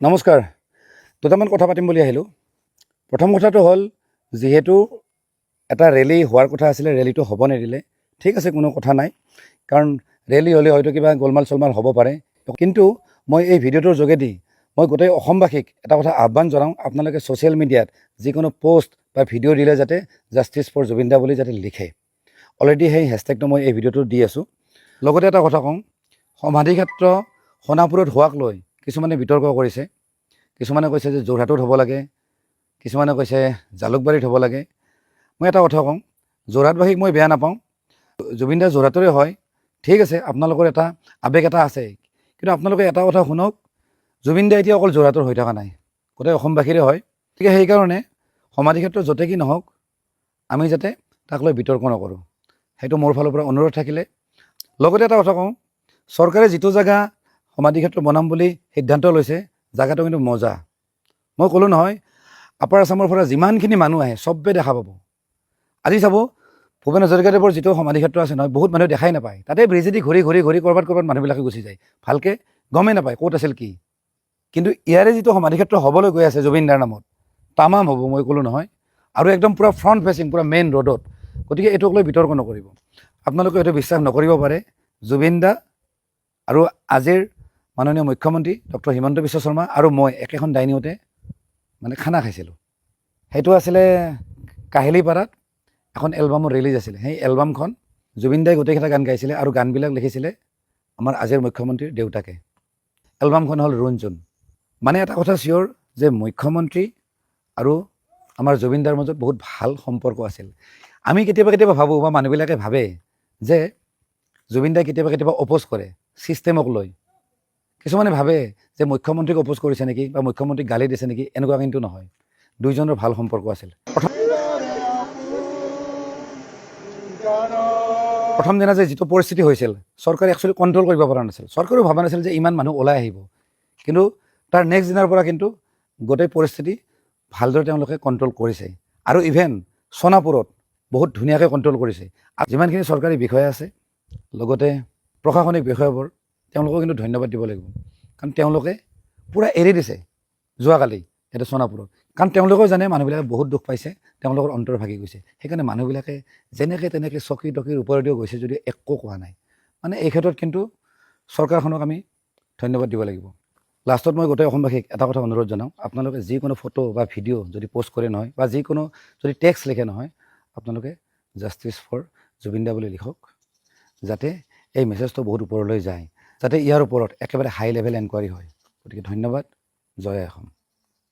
নমস্কাৰ। দুটামান কথা পাতিম বুলি আহিলোঁ। প্ৰথম কথাটো হ'ল যিহেতু এটা ৰেলী হোৱাৰ কথা আছিলে ৰেলীটো হ'ব নিদিলে ঠিক আছে কোনো কথা নাই। কাৰণ ৰেলী হ'লে হয়তো কিবা গোলমাল চলমাল হ'ব পাৰে। কিন্তু মই এই ভিডিঅ'টোৰ যোগেদি মই গোটেই অসমবাসীক এটা কথা আহ্বান জনাওঁ আপোনালোকে ছ'চিয়েল মিডিয়াত যিকোনো পষ্ট বা ভিডিঅ' দিলে যাতে জাষ্টিছ ফৰ জুবিন দা বুলি যাতে লিখে। অলৰেডি সেই হেছটেগটো মই এই ভিডিঅ'টোত দি আছোঁ। লগতে এটা কথা কওঁ সমাধিক্ষেত্ৰ সোণাপুৰত হোৱাক লৈ কিছুমানে বিতৰ্ক কৰিছে, কিছুমানে কৈছে যে যোৰহাটত হ'ব লাগে, কিছুমানে কৈছে জালুকবাৰীত হ'ব লাগে। মই এটা কথা কওঁ, যোৰহাটবাসীক মই বেয়া নাপাওঁ। জুবিন দা যোৰহাটৰে হয়, ঠিক আছে, আপোনালোকৰ এটা আৱেগ এটা আছে। কিন্তু আপোনালোকে এটা কথা শুনক, জুবিন দা এতিয়া অকল যোৰহাটৰ হৈ থকা নাই, গোটেই অসমবাসীৰে হয়। গতিকে সেইকাৰণে সমাধিক্ষেত্ৰ য'তে কি নহওক, আমি যাতে তাক লৈ বিতৰ্ক নকৰোঁ। সেইটো মোৰ ফালৰ পৰা অনুৰোধ থাকিলে। লগতে এটা কথা কওঁ, চৰকাৰে যিটো জেগা সমাধিক্ষেত্ৰ বনাম বুলি সিদ্ধান্ত লৈছে, জেগাটো কিন্তু মজা। মই ক'লোঁ নহয়, আপাৰ আছামৰ পৰা যিমানখিনি মানুহ আহে, চবে দেখা পাব। আজি চাব, ভূপেন হাজৰিকাদেৱৰ যিটো সমাধিক্ষেত্ৰ আছে নহয়, বহুত মানুহে দেখাই নাপায়। তাতে ব্ৰিজেদি ঘূৰি ঘূৰি ঘূৰি, ক'ৰবাত ক'ৰবাত মানুহবিলাকে গুচি যায়। ভালকৈ গমেই নাপায় ক'ত আছিল কি। কিন্তু ইয়াৰে যিটো সমাধিক্ষেত্ৰ হ'বলৈ গৈ আছে জুবিন দাৰ নামত, তামাম হ'ব, মই ক'লোঁ নহয়। আৰু একদম পূৰা ফ্ৰণ্ট ফেচিং পূৰা মেইন ৰ'ডত গতিকে এইটোক লৈ বিতৰ্ক নকৰিব। আপোনালোকে এইটো বিশ্বাস নকৰিব পাৰে জুবিন দা আৰু আজিৰ মাননীয় মুখ্যমন্ত্ৰী ডক্টৰ হিমন্ত বিশ্ব শৰ্মা আৰু মই একেখন ডাইনিঙতে মানে খানা খাইছিলোঁ। সেইটো আছিলে কাহিলীপাৰাত এখন এলবামৰ ৰিলিজ আছিলে। সেই এলবামখন জুবিন দাই গোটেইকেইটা গান গাইছিলে আৰু গানবিলাক লিখিছিলে আমাৰ আজিৰ মুখ্যমন্ত্ৰীৰ দেউতাকে। এলবামখন হ'ল ৰুণজুন মানে এটা কথা চিয়'ৰ যে মুখ্যমন্ত্ৰী আৰু আমাৰ জুবিন দাৰ মাজত বহুত ভালো সম্পৰ্ক আছিল। আমি কেতিয়াবা কেতিয়াবা ভাবোঁ বা মানুহবিলাকে ভাবে যে জুবিন দাই কেতিয়াবা কেতিয়াবা অপ'জ কৰে ছিষ্টেমক লৈ। কিছুমানে ভাবে যে মুখ্যমন্ত্ৰীক অপ'জ কৰিছে নেকি বা মুখ্যমন্ত্ৰীক গালি দিছে নেকি, এনেকুৱা কিন্তু নহয়। দুইজনৰ ভালো সম্পৰ্ক আছিল। প্ৰথম দিনা যে যিটো পৰিস্থিতি হৈছিল, চৰকাৰে একচুৱেলি কণ্ট্ৰল কৰিব পৰা নাছিল। চৰকাৰেও ভবা নাছিল যে ইমান মানুহ ওলাই আহিব। কিন্তু তাৰ নেক্সট দিনাৰ পৰা কিন্তু গোটেই পৰিস্থিতি ভালদৰে তেওঁলোকে কণ্ট্ৰল কৰিছে। আৰু ইভেন সোণাপুৰত বহুত ধুনীয়াকৈ কণ্ট্ৰল কৰিছে। যিমানখিনি চৰকাৰী বিষয়া আছে, লগতে প্ৰশাসনিক বিষয়াবোৰ তেওঁলোকক কিন্তু ধন্যবাদ দিব লাগিব। কাৰণ তেওঁলোকে পূৰা এৰি দিছে যোৱাকালি ইয়াতে সোণাপুৰত। কাৰণ তেওঁলোকেও জানে মানুহবিলাকে বহুত দুখ পাইছে, তেওঁলোকৰ অন্তৰ ভাগি গৈছে। সেইকাৰণে মানুহবিলাকে যেনেকৈ তেনেকৈ চকী টকীৰ ওপৰেদিও গৈছে যদিও একো কোৱা নাই। মানে এই ক্ষেত্ৰত কিন্তু চৰকাৰখনক আমি ধন্যবাদ দিব লাগিব। লাষ্টত মই গোটেই অসমবাসীক এটা কথা অনুৰোধ জনাওঁ, আপোনালোকে যিকোনো ফটো বা ভিডিঅ' যদি প'ষ্ট কৰে নহয় বা যিকোনো যদি টেক্সট লিখে নহয়, আপোনালোকে জাষ্টিছ ফৰ জুবিন দা বুলি লিখক, যাতে এই মেছেজটো বহুত ওপৰলৈ যায়। যাতে ইয়াৰ ওপৰত একেবাৰে হাই লেভেল এনকুৱাৰী হয়। গতিকে ধন্যবাদ। জয় অসম